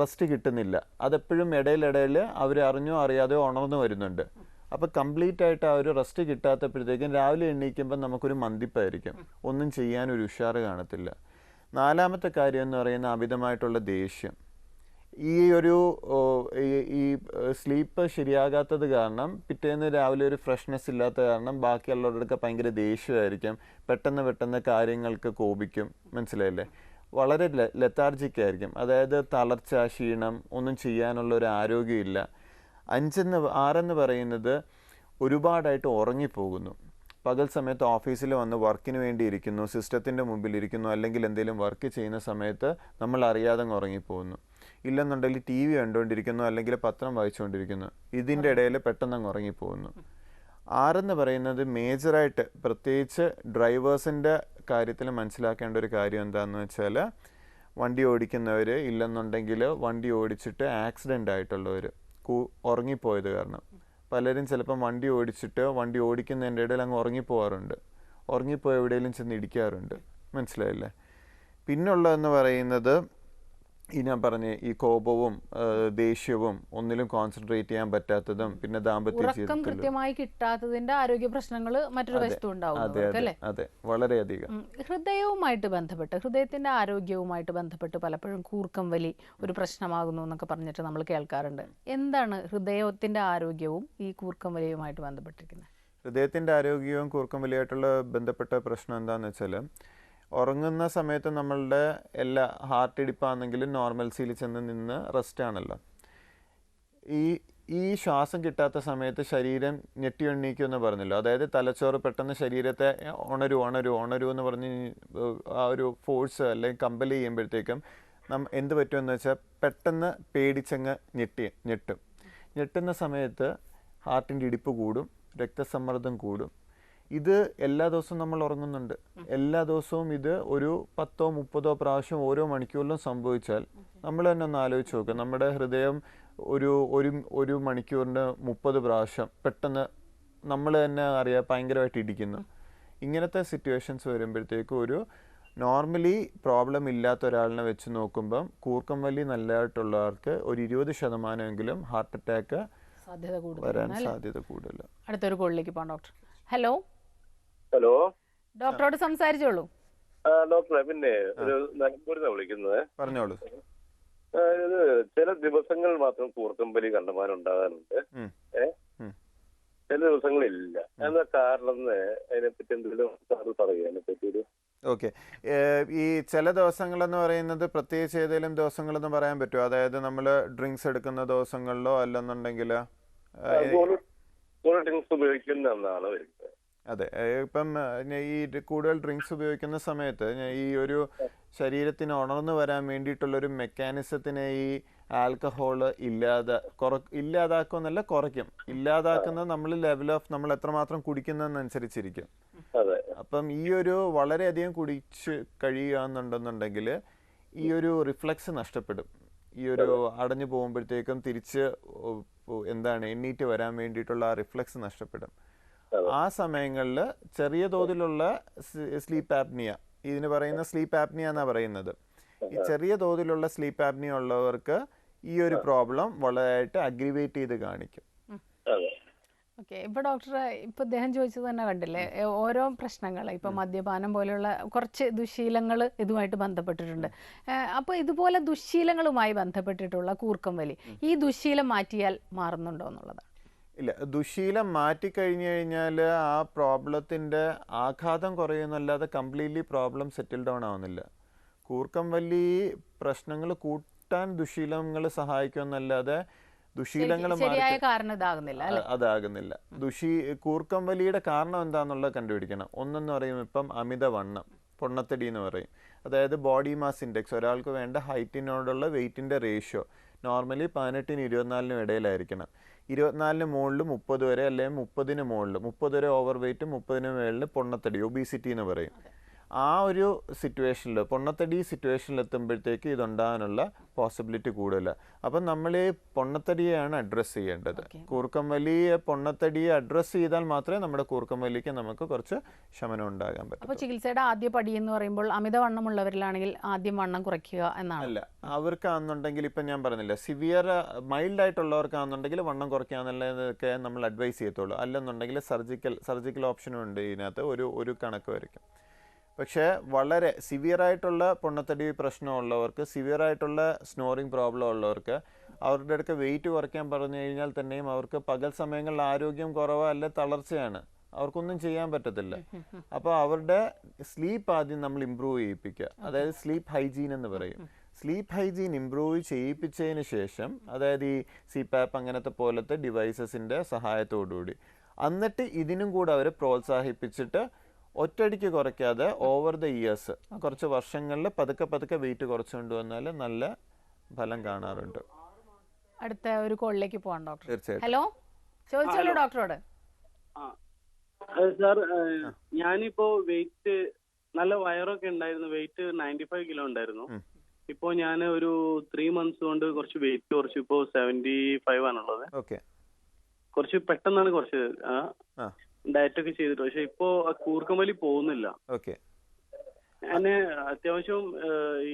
റെസ്റ്റ് കിട്ടുന്നില്ല. അതെപ്പോഴും ഇടയിലിടയിൽ അവർ അറിഞ്ഞോ അറിയാതെയോ ഉണർന്നു വരുന്നുണ്ട്. അപ്പോൾ കംപ്ലീറ്റ് ആയിട്ട് ആ ഒരു റെസ്റ്റ് കിട്ടാത്തപ്പോഴത്തേക്കും രാവിലെ എണ്ണീക്കുമ്പോൾ നമുക്കൊരു മന്തിപ്പായിരിക്കും. ഒന്നും ചെയ്യാൻ ഒരു ഉഷാറ് കാണത്തില്ല. നാലാമത്തെ കാര്യം എന്ന് പറയുന്ന അമിതമായിട്ടുള്ള ദേഷ്യം. ഈ ഒരു ഈ- ഈ സ്ലീപ്പ് ശരിയാകാത്തത് കാരണം പിറ്റേന്ന് രാവിലെ ഒരു ഫ്രഷ്നെസ് ഇല്ലാത്ത കാരണം ബാക്കിയുള്ളവരുടെയൊക്കെ ഭയങ്കര ദേഷ്യമായിരിക്കും. പെട്ടെന്ന് പെട്ടെന്ന് കാര്യങ്ങൾക്ക് കോപിക്കും. മനസ്സിലായില്ലേ? വളരെ ലെത്താർജിക് ആയിരിക്കും അതായത് തളർച്ച ക്ഷീണം ഒന്നും ചെയ്യാനുള്ള ഒരു ആരോഗ്യമില്ല. അഞ്ചെന്ന് ആറെന്ന് പറയുന്നത് ഒരുപാടായിട്ട് ഉറങ്ങിപ്പോകുന്നു. പകൽ സമയത്ത് ഓഫീസിൽ വന്ന് വർക്കിന് വേണ്ടി ഇരിക്കുന്നു സിസ്റ്റത്തിന്റെ മുമ്പിൽ ഇരിക്കുന്നു അല്ലെങ്കിൽ എന്തെങ്കിലും വർക്ക് ചെയ്യുന്ന സമയത്ത് നമ്മൾ അറിയാതെ ഉറങ്ങിപ്പോകുന്നു. ഇല്ലെന്നുണ്ടെങ്കിൽ ടി വി കണ്ടുകൊണ്ടിരിക്കുന്നു അല്ലെങ്കിൽ പത്രം വായിച്ചുകൊണ്ടിരിക്കുന്നു. ഇതിന്റെ ഇടയിൽ പെട്ടെന്ന് അങ്ങ് ഉറങ്ങിപ്പോകുന്നു. ആറെന്ന് പറയുന്നത് മേജറായിട്ട് പ്രത്യേകിച്ച് ഡ്രൈവേഴ്സിന്റെ കാര്യത്തിൽ മനസ്സിലാക്കേണ്ട ഒരു കാര്യം എന്താണെന്ന് വെച്ചാൽ വണ്ടി ഓടിക്കുന്നവർ ഇല്ലെന്നുണ്ടെങ്കിൽ വണ്ടി ഓടിച്ചിട്ട് ആക്സിഡന്റ് ആയിട്ടുള്ളവർ കൂ ഉറങ്ങിപ്പോയത് കാരണം. പലരും ചിലപ്പം വണ്ടി ഓടിച്ചിട്ട് വണ്ടി ഓടിക്കുന്നതിന്റെ ഇടയിൽ അങ്ങ് ഉറങ്ങിപ്പോവാറുണ്ട്. ഉറങ്ങിപ്പോയി എവിടെയെങ്കിലും ചെന്ന് ഇടിക്കാറുണ്ട്. മനസ്സിലായില്ലേ? പിന്നുള്ളതെന്ന് പറയുന്നത് ഈ ഞാൻ പറഞ്ഞ ഈ കോപവും ദേഷ്യവും ഒന്നിലും കോൺസെൻട്രേറ്റ് ചെയ്യാൻ പറ്റാത്തതും പിന്നെ ദാമ്പത്യ ഉറക്കം കൃത്യമായി കിട്ടാത്തതിന്റെ ആരോഗ്യ പ്രശ്നങ്ങൾ മറ്റൊരു വശത്തും ഉണ്ടാവും അതെ അവർക്ക് അതെ. വളരെയധികം. ഹൃദയവുമായിട്ട് ബന്ധപ്പെട്ട് ഹൃദയത്തിന്റെ ആരോഗ്യവുമായിട്ട് ബന്ധപ്പെട്ട് പലപ്പോഴും കൂർക്കം വലി ഒരു പ്രശ്നമാകുന്നു എന്നൊക്കെ പറഞ്ഞിട്ട് നമ്മൾ കേൾക്കാറുണ്ട്. എന്താണ് ഹൃദയത്തിന്റെ ആരോഗ്യവും ഈ കൂർക്കം വലിയുമായിട്ട് ബന്ധപ്പെട്ടിരിക്കുന്നത്? ഹൃദയത്തിന്റെ ആരോഗ്യവും കൂർക്കം വലിയായിട്ടുള്ള ബന്ധപ്പെട്ട പ്രശ്നം എന്താണെന്ന് വെച്ചാൽ ഉറങ്ങുന്ന സമയത്ത് നമ്മളുടെ എല്ലാ ഹാർട്ട് ഇടിപ്പാണെങ്കിലും നോർമൽസിയിൽ ചെന്ന് നിന്ന് റെസ്റ്റ് ആണല്ലോ. ഈ ഈ ശ്വാസം കിട്ടാത്ത സമയത്ത് ശരീരം ഞെട്ടി എണ്ണീക്കും എന്ന് പറഞ്ഞല്ലോ? അതായത് തലച്ചോറ് പെട്ടെന്ന് ശരീരത്തെ ഉണരു ഉണരു ഉണരു എന്ന് പറഞ്ഞ് ആ ഒരു ഫോഴ്സ് അല്ലെങ്കിൽ കമ്പൽ ചെയ്യുമ്പോഴത്തേക്കും നം എന്ത് പറ്റുമെന്ന് വെച്ചാൽ പെട്ടെന്ന് പേടിച്ചങ്ങ് ഞെട്ടി ഞെട്ടും. ഞെട്ടുന്ന സമയത്ത് ഹാർട്ടിന്റെ ഇടിപ്പ് കൂടും രക്തസമ്മർദ്ദം കൂടും. ഇത് എല്ലാ ദിവസവും നമ്മൾ ഉറങ്ങുന്നുണ്ട്. എല്ലാ ദിവസവും ഇത് ഒരു പത്തോ മുപ്പതോ പ്രാവശ്യം ഓരോ മണിക്കൂറിലും സംഭവിച്ചാൽ നമ്മൾ തന്നെ ഒന്ന് ആലോചിച്ച് നോക്കുക നമ്മുടെ ഹൃദയം ഒരു ഒരു ഒരു മണിക്കൂറിന് മുപ്പത് പ്രാവശ്യം പെട്ടെന്ന് നമ്മൾ തന്നെ അറിയാം ഭയങ്കരമായിട്ട് ഇടിക്കുന്നു. ഇങ്ങനത്തെ സിറ്റുവേഷൻസ് വരുമ്പോഴത്തേക്കും ഒരു നോർമലി പ്രോബ്ലം ഇല്ലാത്ത ഒരാളിനെ വെച്ച് നോക്കുമ്പം കൂർക്കം വലി നല്ലതായിട്ടുള്ളവർക്ക് ഒരു ഇരുപത് ശതമാനമെങ്കിലും ഹാർട്ട് അറ്റാക്ക് സാധ്യത വരാൻ സാധ്യത കൂടുതൽ അടുത്തൊരു കോളിലേക്ക് പോകാം ഡോക്ടർ. ഹലോ? ഹലോ? ഡോക്ടറോട് സംസാരിച്ചോളൂ. ഡോക്ടറെ പിന്നെ ഒരു നിലമ്പൂരിന്നാ വിളിക്കുന്നത്. പറഞ്ഞോളൂ. ഇത് ചില ദിവസങ്ങൾ മാത്രം കൂർക്കമ്പലി കണ്ടമാനം ഉണ്ടാകാനുണ്ട്. ചില ദിവസങ്ങളില്ല. എന്താ കാരണം അതിനെപ്പറ്റി എന്തെങ്കിലും സാറ് പറയുക അതിനെപ്പറ്റി ഒരു ഓക്കെ ഈ ചില ദിവസങ്ങൾ എന്ന് പറയുന്നത് പ്രത്യേകിച്ച് ഏതെങ്കിലും ദിവസങ്ങളെന്ന് പറയാൻ പറ്റുമോ? അതായത് നമ്മൾ ഡ്രിങ്ക്സ് എടുക്കുന്ന ദിവസങ്ങളിലോ അല്ലെന്നുണ്ടെങ്കിൽ കൂടുതൽ ഡ്രിങ്ക്സ് ഉപയോഗിക്കുന്ന അതെ ഇപ്പം ഈ കൂടുതൽ ഡ്രിങ്ക്സ് ഉപയോഗിക്കുന്ന സമയത്ത് ഈ ഒരു ശരീരത്തിന് ഉണർന്നു വരാൻ വേണ്ടിയിട്ടുള്ളൊരു മെക്കാനിസത്തിനെ ഈ ആൽക്കഹോൾ ഇല്ലാതെ കുറ ഇല്ലാതാക്കുമെന്നല്ല കുറയ്ക്കും. ഇല്ലാതാക്കുന്നത് നമ്മൾ ലെവൽ ഓഫ് നമ്മൾ എത്രമാത്രം കുടിക്കുന്നതെന്നനുസരിച്ചിരിക്കും അപ്പം ഈ ഒരു വളരെയധികം കുടിച്ച് കഴിയുകയെന്നുണ്ടെന്നുണ്ടെങ്കിൽ ഈ ഒരു റിഫ്ലക്സ് നഷ്ടപ്പെടും. ഈ ഒരു അടഞ്ഞു പോകുമ്പോഴത്തേക്കും തിരിച്ച് എന്താണ് എണ്ണീറ്റ് വരാൻ വേണ്ടിയിട്ടുള്ള ആ റിഫ്ലക്സ് നഷ്ടപ്പെടും. ആ സമയങ്ങളിൽ ചെറിയ തോതിലുള്ള സ്ലീപ്പ് ആപ്നിയ. ഇതിന് പറയുന്ന സ്ലീപ്പ് ആപ്നിയ എന്നാ പറയുന്നത്. ഈ ചെറിയ തോതിലുള്ള സ്ലീപ്പ് ആപ്നിയ ഉള്ളവർക്ക് ഈ ഒരു പ്രോബ്ലം വളരെയായിട്ട് അഗ്രിവേറ്റ് ചെയ്ത് കാണിക്കും. അതെ. ഓക്കെ. ഇപ്പൊ ഡോക്ടർ ഇപ്പൊ അദ്ദേഹം ചോദിച്ചത് തന്നെ കണ്ടില്ലേ? ഓരോ പ്രശ്നങ്ങൾ ഇപ്പൊ മദ്യപാനം പോലെയുള്ള കുറച്ച് ദുശീലങ്ങൾ ഇതുമായിട്ട് ബന്ധപ്പെട്ടിട്ടുണ്ട്. അപ്പൊ ഇതുപോലെ ദുശീലങ്ങളുമായി ബന്ധപ്പെട്ടിട്ടുള്ള കൂർക്കം വലി ഈ ദുശീലം മാറ്റിയാൽ മാറുന്നുണ്ടോ എന്നുള്ളതാണ്. ഇല്ല ദുശീലം മാറ്റിക്കഴിഞ്ഞു കഴിഞ്ഞാൽ ആ പ്രോബ്ലത്തിന്റെ ആഘാതം കുറയുന്നല്ലാതെ കംപ്ലീറ്റ്ലി പ്രോബ്ലം സെറ്റിൽ ഡൗൺ ആവുന്നില്ല. കൂർക്കം വലി പ്രശ്നങ്ങൾ കൂട്ടാൻ ദുശീലങ്ങൾ സഹായിക്കുമെന്നല്ലാതെ ദുശീലങ്ങൾ അതാകുന്നില്ല. ദുഷി കൂർക്കം വലിയുടെ കാരണം എന്താണെന്നുള്ളത് കണ്ടുപിടിക്കണം. ഒന്നെന്ന് പറയും ഇപ്പം അമിതവണ്ണം പൊണ്ണത്തടി എന്ന് പറയും. അതായത് ബോഡി മാസ് ഇൻഡെക്സ് ഒരാൾക്ക് വേണ്ട ഹൈറ്റിനോടുള്ള വെയിറ്റിന്റെ റേഷ്യോ നോർമലി പതിനെട്ടിന് ഇരുപത്തിനാലിനും ഇടയിലായിരിക്കണം. ഇരുപത്തിനാലിന് മുകളിൽ മുപ്പത് വരെ അല്ലെങ്കിൽ മുപ്പതിന് മുകളിൽ മുപ്പത് വരെ ഓവർ വെയിറ്റ് മുപ്പതിന് മുകളിൽ പൊണ്ണത്തടി ഒബീസിറ്റി എന്ന് പറയും. ആ ഒരു സിറ്റുവേഷനിൽ പൊണ്ണത്തടി സിറ്റുവേഷനിൽ എത്തുമ്പോഴത്തേക്ക് ഇതുണ്ടാകാനുള്ള പോസിബിലിറ്റി കൂടുതൽ അപ്പം നമ്മൾ ഈ പൊണ്ണത്തടിയെയാണ് അഡ്രസ്സ് ചെയ്യേണ്ടത്. കൂർക്കം വലിയ പൊണ്ണത്തടിയെ അഡ്രസ്സ് ചെയ്താൽ മാത്രമേ നമ്മുടെ കൂർക്കം വലിക്ക് നമുക്ക് കുറച്ച് ശമനം ഉണ്ടാകാൻ പറ്റും അപ്പോൾ ചികിത്സയുടെ ആദ്യ പടി എന്ന് പറയുമ്പോൾ അമിതവണ്ണമുള്ളവരിലാണെങ്കിൽ ആദ്യം വണ്ണം കുറയ്ക്കുക എന്നാണ്. അല്ല അവർക്കാണെന്നുണ്ടെങ്കിൽ ഇപ്പം ഞാൻ പറഞ്ഞില്ല സിവിയർ മൈൽഡ് ആയിട്ടുള്ളവർക്കാണെന്നുണ്ടെങ്കിൽ വണ്ണം കുറയ്ക്കുക എന്നുള്ളതൊക്കെ നമ്മൾ അഡ്വൈസ് ചെയ്യത്തുള്ളൂ. അല്ലെന്നുണ്ടെങ്കിൽ സർജിക്കൽ സർജിക്കൽ ഓപ്ഷനും ഉണ്ട് ഇതിനകത്ത്. ഒരു ഒരു കണക്ക് വരയ്ക്കും. പക്ഷേ വളരെ സിവിയറായിട്ടുള്ള പൊണ്ണത്തടി പ്രശ്നമുള്ളവർക്ക് സിവിയറായിട്ടുള്ള സ്നോറിങ് പ്രോബ്ലം ഉള്ളവർക്ക് അവരുടെ അടുക്ക് വെയിറ്റ് കുറയ്ക്കാൻ പറഞ്ഞു കഴിഞ്ഞാൽ തന്നെയും അവർക്ക് പകൽ സമയങ്ങളിൽ ആരോഗ്യം കുറവോ അല്ലെ തളർച്ചയാണ് അവർക്കൊന്നും ചെയ്യാൻ പറ്റത്തില്ല. അപ്പോൾ അവരുടെ സ്ലീപ്പ് ആദ്യം നമ്മൾ ഇമ്പ്രൂവ് ചെയ്യിപ്പിക്കുക. അതായത് സ്ലീപ്പ് ഹൈജീൻ എന്ന് പറയും. സ്ലീപ്പ് ഹൈജീൻ ഇമ്പ്രൂവ് ചെയ്യിപ്പിച്ചതിന് ശേഷം അതായത് ഈ സി പാപ്പ് അങ്ങനത്തെ പോലത്തെ ഡിവൈസസിന്റെ സഹായത്തോടുകൂടി എന്നിട്ട് ഇതിനും കൂടെ അവരെ പ്രോത്സാഹിപ്പിച്ചിട്ട് ഒറ്റയടിക്ക് കുറയ്ക്കാതെ ഓവർ ദ ഇയേഴ്സ് കുറച്ച് വർഷങ്ങളിൽ പതുക്കെ പതുക്കെ വെയിറ്റ് കുറച്ചു കൊണ്ടുവന്നാൽ നല്ല ഫലം കാണാറുണ്ട്. അടുത്ത ഒരു കോളിലേക്ക് പോവാം ഡോക്ടർ തീർച്ചയായിട്ടും. ഹലോ ചോദിച്ചോളൂ ഡോക്ടറോട് സാർ ഞാനിപ്പോ വെയിറ്റ് നല്ല വയറൊക്കെ ഉണ്ടായിരുന്നു വെയിറ്റ് നയന്റി ഫൈവ് കിലോ ഉണ്ടായിരുന്നു ഇപ്പോ ഞാൻ ഒരു ത്രീ മന്ത്സ് കൊണ്ട് കുറച്ച് വെയിറ്റ് കുറച്ച് ഇപ്പോ സെവന്റി ഫൈവ് ആണുള്ളത്. ഓക്കെ കുറച്ച് പെട്ടെന്നാണ് കുറച്ച് ആ. ഡയറ്റ് ഒക്കെ ചെയ്തിട്ട് പക്ഷെ ഇപ്പോ കൂർക്കം വലി പോകുന്നില്ല. ഓക്കെ. ഞാൻ അത്യാവശ്യം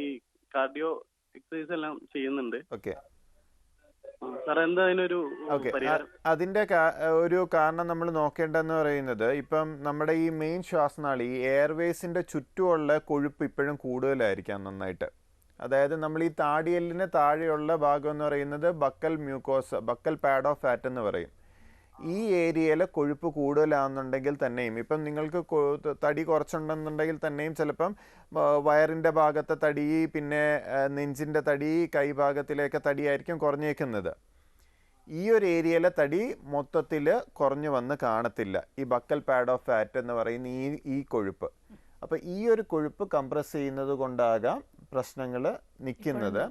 ഈ കാർഡിയോ എക്സസൈസ് എല്ലാം ചെയ്യുന്നുണ്ട്. ഓക്കെ. അതിന്റെ ഒരു കാരണം നമ്മൾ നോക്കേണ്ടതെന്ന് പറയുന്നത് ഇപ്പം നമ്മുടെ ഈ മെയിൻ ശ്വാസനാളി എയർവേസിന്റെ ചുറ്റുമുള്ള കൊഴുപ്പ് ഇപ്പോഴും കൂടുതലായിരിക്കാം നന്നായിട്ട്. അതായത് നമ്മൾ ഈ താടിയെല്ലിന് താഴെയുള്ള ഭാഗം എന്ന് പറയുന്നത് buccal mucosa buccal pad of fat എന്ന് പറയും. ഈ ഏരിയയിലെ കൊഴുപ്പ് കൂടുതലാണെന്നുണ്ടെങ്കിൽ തന്നെയും ഇപ്പം നിങ്ങൾക്ക് തടി കുറച്ചുണ്ടെന്നുണ്ടെങ്കിൽ തന്നെയും ചിലപ്പം വയറിന്റെ ഭാഗത്തെ തടി പിന്നെ നെഞ്ചിന്റെ തടി കൈഭാഗത്തിലേക്ക് തടിയായിരിക്കും കുറഞ്ഞേക്കുന്നത്. ഈ ഒരു ഏരിയയിലെ തടി മൊത്തത്തിൽ കുറഞ്ഞു വന്ന് കാണത്തില്ല. ഈ ബക്കൽ പാഡ് ഓഫ് ഫാറ്റ് എന്ന് പറയുന്ന ഈ ഈ കൊഴുപ്പ്. അപ്പോൾ ഈ ഒരു കൊഴുപ്പ് കംപ്രസ് ചെയ്യുന്നത് കൊണ്ടാകാം പ്രശ്നങ്ങൾ നിൽക്കുന്നത്.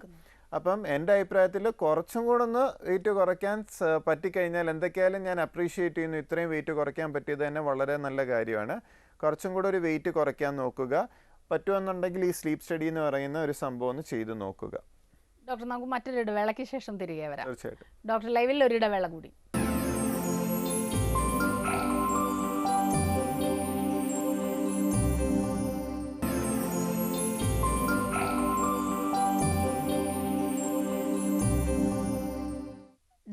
അപ്പം എന്റെ അഭിപ്രായത്തിൽ കുറച്ചും കൂടെ ഒന്ന് വെയിറ്റ് കുറയ്ക്കാൻ പറ്റിക്കഴിഞ്ഞാൽ എന്തൊക്കെയായാലും ഞാൻ അപ്രീഷിയേറ്റ് ചെയ്യുന്നു. ഇത്രയും വെയിറ്റ് കുറയ്ക്കാൻ പറ്റിയത് തന്നെ വളരെ നല്ല കാര്യമാണ്. കുറച്ചും കൂടെ ഒരു വെയിറ്റ് കുറയ്ക്കാൻ നോക്കുക. പറ്റുമെന്നുണ്ടെങ്കിൽ ഈ സ്ലീപ്പ് സ്റ്റഡി എന്ന് പറയുന്ന ഒരു സംഭവം ഒന്ന് ചെയ്തു നോക്കുക. ഡോക്ടർ നമുക്ക് മറ്റൊരു ഇടവേളയ്ക്ക് ശേഷം തിരികെ വരാം. തീർച്ചയായിട്ടും. ഡോക്ടർ ലൈവിൽ ഒരു ഇടവേള കൂടി.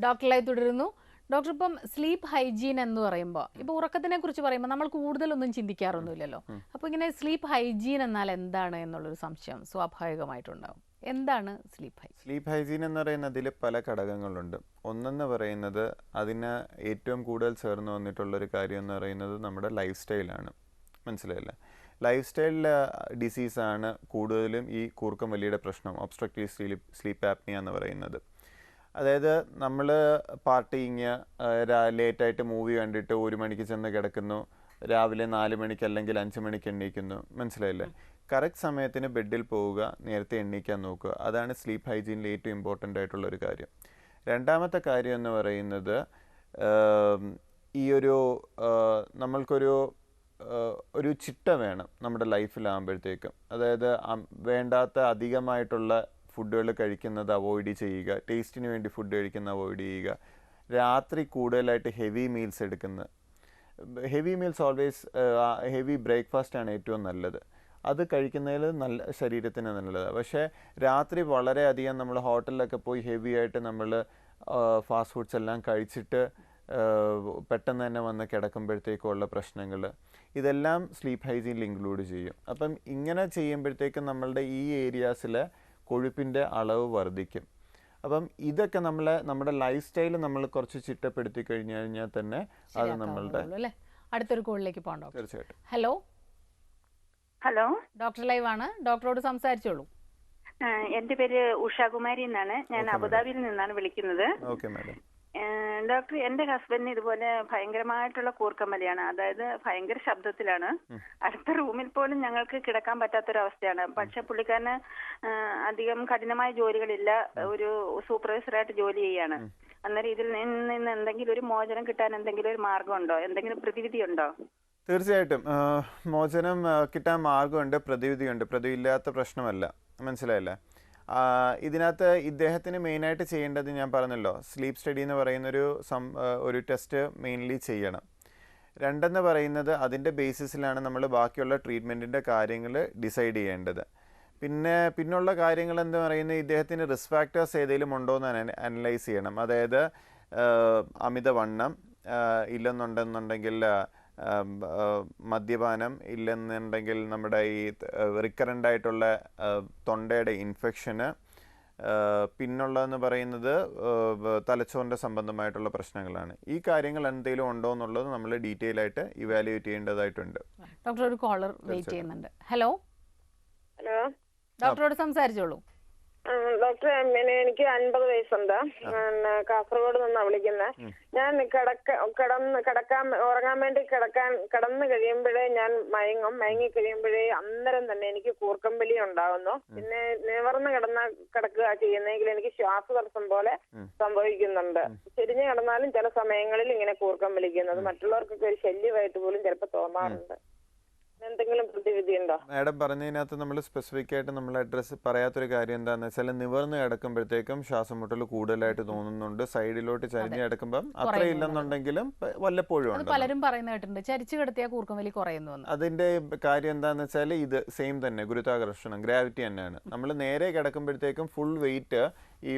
ഡോക്ടർ ലൈവ് തുടരുന്നു. ഡോക്ടർ ഇപ്പം സ്ലീപ്പ് ഹൈജീൻ എന്ന് പറയുമ്പോൾ ഇപ്പോൾ ഉറക്കത്തിനെ കുറിച്ച് പറയുമ്പോൾ നമ്മൾ കൂടുതലൊന്നും ചിന്തിക്കാറൊന്നുമില്ലല്ലോ. അപ്പോൾ ഇങ്ങനെ സ്ലീപ്പ് ഹൈജീൻ എന്നാൽ എന്താണ് എന്നുള്ളൊരു സംശയം സ്വാഭാവികമായിട്ടുണ്ടാവും. എന്താണ് സ്ലീപ്പ് ഹൈജീൻ? സ്ലീപ്പ് ഹൈജീൻ എന്ന് പറയുന്നതിൽ പല ഘടകങ്ങളുണ്ട്. ഒന്നെന്ന് പറയുന്നത് അതിന് ഏറ്റവും കൂടുതൽ ചേർന്ന് വന്നിട്ടുള്ളൊരു കാര്യം എന്ന് പറയുന്നത് നമ്മുടെ ലൈഫ് സ്റ്റൈലാണ് മനസ്സിലായില്ലേ? ലൈഫ് സ്റ്റൈലിൽ ഡിസീസാണ് കൂടുതലും ഈ കൂർക്കം വലിയുടെ പ്രശ്നം ഒബ്സ്ട്രക്റ്റീവ് സ്ലീപ്പ് സ്ലീപ്പ് ആപ്നിയ എന്ന് പറയുന്നത്. അതായത് നമ്മൾ പാർട്ടിങ് ലേറ്റായിട്ട് മൂവി കണ്ടിട്ട് ഒരു മണിക്ക് ചെന്ന് കിടക്കുന്നു. രാവിലെ നാല് മണിക്ക് അല്ലെങ്കിൽ അഞ്ച് മണിക്ക് എണ്ണീക്കുന്നു മനസ്സിലായില്ലേ? കറക്റ്റ് സമയത്തിന് ബെഡിൽ പോവുക നേരത്തെ എണ്ണീക്കാൻ നോക്കുക. അതാണ് സ്ലീപ്പ് ഹൈജീനിൽ ഏറ്റവും ഇമ്പോർട്ടന്റ് ആയിട്ടുള്ള ഒരു കാര്യം. രണ്ടാമത്തെ കാര്യം എന്ന് പറയുന്നത് ഈ ഒരു നമ്മൾക്കൊരു ഒരു ചിട്ട വേണം നമ്മുടെ ലൈഫിലാകുമ്പോഴത്തേക്കും അതായത് വേണ്ടാത്ത അധികമായിട്ടുള്ള ഫുഡുകൾ കഴിക്കുന്നത് അവോയ്ഡ് ചെയ്യുക ടേസ്റ്റിന് വേണ്ടി ഫുഡ് കഴിക്കുന്നത് അവോയ്ഡ് ചെയ്യുക. രാത്രി കൂടുതലായിട്ട് ഹെവി മീൽസ് എടുക്കുന്നത് ഹെവി മീൽസ് ഓൾവേസ് ഹെവി ബ്രേക്ക്ഫാസ്റ്റാണ് ഏറ്റവും നല്ലത്. അത് കഴിക്കുന്നതിൽ നല്ല ശരീരത്തിന് നല്ലത് പക്ഷേ രാത്രി വളരെയധികം നമ്മൾ ഹോട്ടലിലൊക്കെ പോയി ഹെവി ആയിട്ട് നമ്മൾ ഫാസ്റ്റ് ഫുഡ്സ് എല്ലാം കഴിച്ചിട്ട് പെട്ടെന്ന് തന്നെ വന്ന് കിടക്കുമ്പോഴത്തേക്കുള്ള പ്രശ്നങ്ങൾ ഇതെല്ലാം സ്ലീപ്പ് ഹൈജീനിൽ ഇൻക്ലൂഡ് ചെയ്യും. അപ്പം ഇങ്ങനെ ചെയ്യുമ്പോഴത്തേക്കും നമ്മളുടെ ഈ ഏരിയാസിൽ കൊഴുപ്പിന്റെ അളവ് വർദ്ധിക്കും. അപ്പം ഇതൊക്കെ നമ്മളെ നമ്മുടെ ലൈഫ് സ്റ്റൈൽ നമ്മൾ കുറച്ച് ചിട്ടപ്പെടുത്തി കഴിഞ്ഞു കഴിഞ്ഞാൽ തന്നെ അത് നമ്മളുടെ അല്ലേ? അടുത്തൊരു കോളിലേക്ക് പോകണ്ടോ തീർച്ചയായിട്ടും. ഹലോ ഹലോ ഡോക്ടർ ലൈവ് ആണ്. ഡോക്ടറോട് സംസാരിച്ചോളൂ. എന്റെ പേര് ഉഷാകുമാരി എന്നാണ്. ഞാൻ അബുദാബിയിൽ നിന്നാണ് വിളിക്കുന്നത്. ഓക്കെ മാഡം ഏ, ഡോക്ടർ എന്റെ ഹസ്ബൻഡിന് ഇതുപോലെ ഭയങ്കരമായിട്ടുള്ള കൂർക്കമ്മലിയാണ് അതായത് ഭയങ്കര ശബ്ദത്തിലാണ്. അടുത്ത റൂമിൽ പോലും ഞങ്ങൾക്ക് കിടക്കാൻ പറ്റാത്തൊരവസ്ഥയാണ്. പക്ഷെ പുള്ളിക്കാരന് അധികം കഠിനമായ ജോലികളില്ല. ഒരു സൂപ്പർവൈസറായിട്ട് ജോലി ചെയ്യാണ്. അന്നേരം ഇതിൽ നിന്ന് എന്തെങ്കിലും ഒരു മോചനം കിട്ടാൻ എന്തെങ്കിലും ഒരു മാർഗമുണ്ടോ എന്തെങ്കിലും പ്രതിവിധി ഉണ്ടോ? തീർച്ചയായിട്ടും. മോചനം കിട്ടാൻ മാർഗമുണ്ട് പ്രതിവിധിയുണ്ട്. പ്രതിവിധിയില്ലാത്ത പ്രശ്നമല്ല. മനസ്സിലായില്ലേ? ഇതിനകത്ത് ഇദ്ദേഹത്തിന് മെയിനായിട്ട് ചെയ്യേണ്ടത് ഞാൻ പറഞ്ഞല്ലോ സ്ലീപ്പ് സ്റ്റഡി എന്ന് പറയുന്നൊരു സം ഒരു ടെസ്റ്റ് മെയിൻലി ചെയ്യണം. രണ്ടെന്ന് പറയുന്നത് അതിന്റെ ബേസിസിലാണ് നമ്മൾ ബാക്കിയുള്ള ട്രീറ്റ്മെന്റിന്റെ കാര്യങ്ങൾ ഡിസൈഡ് ചെയ്യേണ്ടത്. പിന്നെ പിന്നുള്ള കാര്യങ്ങൾ എന്ന് പറയുന്നത് ഇദ്ദേഹത്തിന് റിസ്ക് ഫാക്ടേഴ്സ് ഏതെങ്കിലും ഉണ്ടോ എന്ന് അനലൈസ് ചെയ്യണം. അതായത് അമിതവണ്ണം ഇല്ലെന്നുണ്ടെന്നുണ്ടെങ്കിൽ മദ്യപാനം ഇല്ലെന്നുണ്ടെങ്കിൽ നമ്മുടെ ഈ റിക്കറന്റ് ആയിട്ടുള്ള തൊണ്ടയുടെ ഇൻഫെക്ഷന് പിന്നുള്ളതെന്ന് പറയുന്നത് തലച്ചോറിന്റെ സംബന്ധമായിട്ടുള്ള പ്രശ്നങ്ങളാണ്. ഈ കാര്യങ്ങൾ എന്തെങ്കിലും ഉണ്ടോ എന്നുള്ളത് നമ്മൾ ഡീറ്റെയിൽ ആയിട്ട് ഇവാലുവേറ്റ് ചെയ്യേണ്ടതായിട്ടുണ്ട്. ഡോക്ടർ ഒരു കോളർ വെയിറ്റ് ചെയ്യുന്നുണ്ട്. ഹലോ ഹലോ ഡോക്ടറോട് സംസാരിച്ചോളൂ. ഡോക്ടർ പിന്നെ എനിക്ക് അൻപത് വയസ്സുണ്ട്. പിന്നെ കാസർഗോഡ് നിന്നാ വിളിക്കുന്നത് ഞാൻ കിടക്ക കിടന്ന് കിടക്കാൻ ഉറങ്ങാൻ വേണ്ടി കിടക്കാൻ കിടന്നു കഴിയുമ്പോഴേ ഞാൻ മയങ്ങും. മയങ്ങി കഴിയുമ്പോഴേ അന്നേരം തന്നെ എനിക്ക് കൂർക്കമ്പലി ഉണ്ടാകുന്നു പിന്നെ നിവർന്ന് കിടന്ന കിടക്കുക ചെയ്യുന്നെങ്കിൽ എനിക്ക് ശ്വാസതടസ്സം പോലെ സംഭവിക്കുന്നുണ്ട്. ചെരിഞ്ഞു കിടന്നാലും ചില സമയങ്ങളിൽ ഇങ്ങനെ കൂർക്കം വലിക്കുന്നത് മറ്റുള്ളവർക്കൊക്കെ ഒരു ശല്യമായിട്ട് പോലും ചിലപ്പോൾ തോന്നാറുണ്ട്. മാഡം പറഞ്ഞതിനകത്ത് നമ്മൾ സ്പെസിഫിക് ആയിട്ട് നമ്മൾ അഡ്രസ്സ് പറയാത്തൊരു കാര്യം എന്താണെന്ന് വെച്ചാൽ നിവർന്ന് കിടക്കുമ്പോഴത്തേക്കും ശ്വാസം മുട്ടൽ കൂടുതലായിട്ട് തോന്നുന്നുണ്ട്. സൈഡിലോട്ട് ചരിഞ്ഞ് കിടക്കുമ്പം അത്ര ഇല്ലെന്നുണ്ടെങ്കിലും വല്ലപ്പോഴും ഉണ്ട് പലരും പറയുന്ന കേട്ടിട്ടുണ്ട്. ചരിച്ചു കുറയുന്നു അതിന്റെ കാര്യം എന്താന്ന് വെച്ചാൽ ഇത് സെയിം തന്നെ ഗുരുത്വാകർഷണം ഗ്രാവിറ്റി തന്നെയാണ്. നമ്മൾ നേരെ കിടക്കുമ്പോഴത്തേക്കും ഫുൾ വെയിറ്റ് ഈ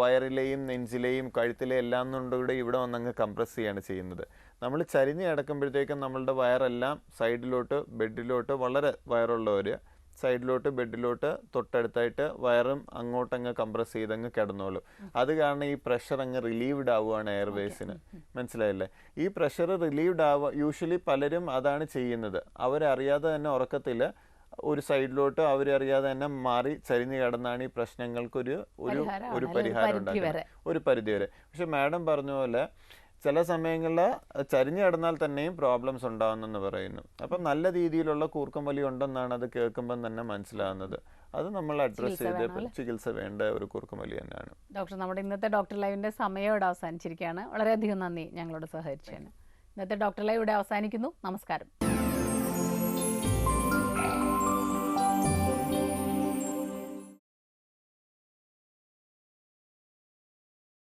വയറിലെയും നെഞ്ചിലെയും കഴുത്തിലെയും എല്ലാം കൊണ്ടുകൂടെ ഇവിടെ വന്നങ്ങ് കംപ്രസ് ചെയ്യാണ് ചെയ്യുന്നത്. നമ്മൾ ചരിഞ്ഞ് കിടക്കുമ്പോഴത്തേക്കും നമ്മളുടെ വയറെല്ലാം സൈഡിലോട്ട് ബെഡിലോട്ട് വളരെ വയറുള്ളവർ സൈഡിലോട്ട് ബെഡിലോട്ട് തൊട്ടടുത്തായിട്ട് വയറും അങ്ങോട്ടങ്ങ് കംപ്രസ് ചെയ്തങ്ങ് കിടന്നോളൂ. അത് കാരണം ഈ പ്രഷർ അങ്ങ് റിലീവ്ഡ് ആവുകയാണ് എയർവേസിന് മനസ്സിലായില്ലേ? ഈ പ്രഷർ റിലീവ്ഡ് ആവുക യൂഷ്വലി പലരും അതാണ് ചെയ്യുന്നത്. അവരറിയാതെ തന്നെ ഉറക്കത്തിൽ ഒരു സൈഡിലോട്ട് അവരറിയാതെ തന്നെ മാറി ചരിഞ്ഞ് കിടന്നാണ് ഈ പ്രശ്നങ്ങൾക്കൊരു ഒരു ഒരു പരിഹാരം. ഉണ്ടാക്കുന്നത്. ഒരു പരിധി വരെ പക്ഷെ മാഡം പറഞ്ഞ പോലെ ചില സമയങ്ങളിൽ ചരിഞ്ഞു കിടന്നാൽ തന്നെയും പ്രോബ്ലംസ് ഉണ്ടാകുന്നെന്ന് പറയുന്നു. അപ്പം നല്ല രീതിയിലുള്ള കൂർക്കം വലി ഉണ്ടെന്നാണ് അത് കേൾക്കുമ്പം തന്നെ മനസ്സിലാകുന്നത് അത് നമ്മൾ അഡ്രസ്സ് ചെയ്ത് ചികിത്സ വേണ്ട ഒരു കൂർക്കം വലി തന്നെയാണ്. ഡോക്ടർ നമ്മുടെ ഇന്നത്തെ ഡോക്ടർ ലൈവിന്റെ സമയം ഇവിടെ അവസാനിച്ചിരിക്കുകയാണ്. വളരെയധികം നന്ദി ഞങ്ങളോട് സഹകരിച്ചതിന്. ഇന്നത്തെ ഡോക്ടർ ലൈവ് ഇവിടെ അവസാനിക്കുന്നു. നമസ്കാരം.